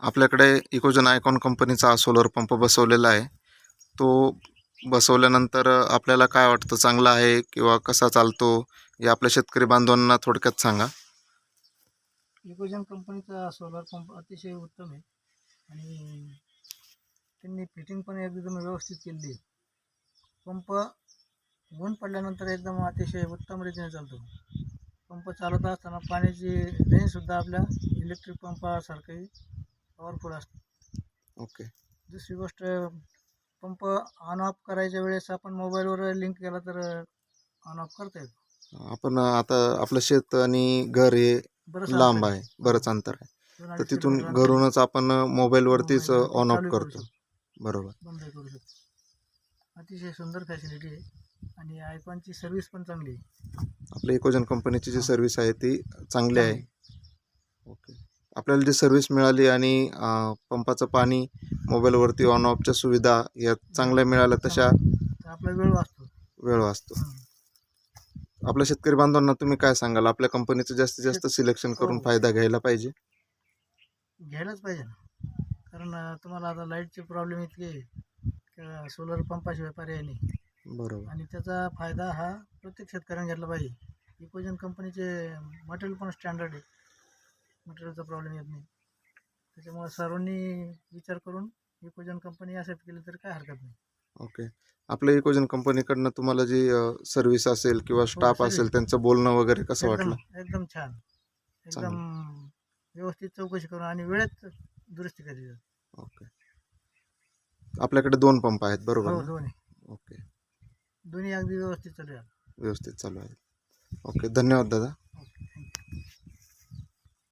आपल्याकडे Ecozen icon कंपनीचा solar pump बसवलेला आहे. तो बसवल्यानंतर आपल्याला काय वाटतं? चांगला आहे किंवा कसा चालतो? हे आपल्या शेतकरी बांधवांना थोडक्यात सांगा. इकोजन कंपनीचा सोलर पंप अतिशय उत्तम आहे. आणि त्यांनी फिटिंग पण एकदम व्यवस्थित केलेली आहे. पंप ऊन पडल्यानंतर एकदम अतिशय उत्तम रीतीने चालतो. पंप चालत असताना पाण्याची रेंजसुद्धा आपल्या इलेक्ट्रिक पंपासारखी पॉवरफुल असते. ओके दुसरी गोष्ट पंप ऑन ऑफ करायच्या वेळेस आपण मोबाईलवर लिंक केला तर ऑन ऑफ करता येतो. आपण आता आपलं शेत आणि घर हे बरंच लांब आहे. बरंच अंतर आहे. तर तिथून घरूनच आपण मोबाईलवरतीच मोबाईलवरती ऑन ऑफ करतो. बरोबर. अतिशय सुंदर फॅसिलिटी आहे. आणि आयकॉनची सर्व्हिस पण चांगली आहे. आपल्या इकोजन कंपनीची जी हां. सर्व्हिस आहे ती चांगली आहे. ओके. आपल्याला जी सर्व्हिस मिळाली आणि अं, पंपाचं पाणी मोबाईलवरती ऑन ऑफच्या सुविधा या चांगल्या मिळाल्या तशा तर आपला वेळ वाचतो. वेळ वाचतो. हं. आपल्या शेतकरी बांधवांना तुम्ही काय सांगाल? आपल्या कंपनीचं जास्तीत जास्त सिलेक्शन करून हो. फायदा घ्यायला पाहिजे? घ्यायलाच पाहिजे ना. कारण अं, तुम्हाला आता लाईटचे प्रॉब्लेम इतके आहे. का सोलर पंपाशिवाय पर्याय नाही. बरोबर. आणि त्याचा फायदा हा प्रत्येक शेतकऱ्याने घेतला पाहिजे. इकोजन कंपनीचे मटेरियल पण स्टँडर्ड आहे. मटेरियलचा प्रॉब्लेम येत नाही. त्याच्यामुळे सर्वांनी विचार करून इकोजन कंपनी ॲक्सेप्ट केली तर काय हरकत नाही. ओके आपल्या इकोजन कंपनीकडनं तुम्हाला जी सर्व्हिस असेल किंवा स्टाफ service. असेल त्यांचं बोलणं वगैरे कसं एकदम वाटलं? एकदम छान. एकदम व्यवस्थित चौकशी करून आणि वेळेत दुरुस्ती करायची ओके आपल्याकडे दोन पंप आहेत बरोबर हो ना? दोन्ही. ओके दोन्ही अगदी व्यवस्थित चालू आहे व्यवस्थित चालू आहे ओके धन्यवाद दादा ओके थँक्यू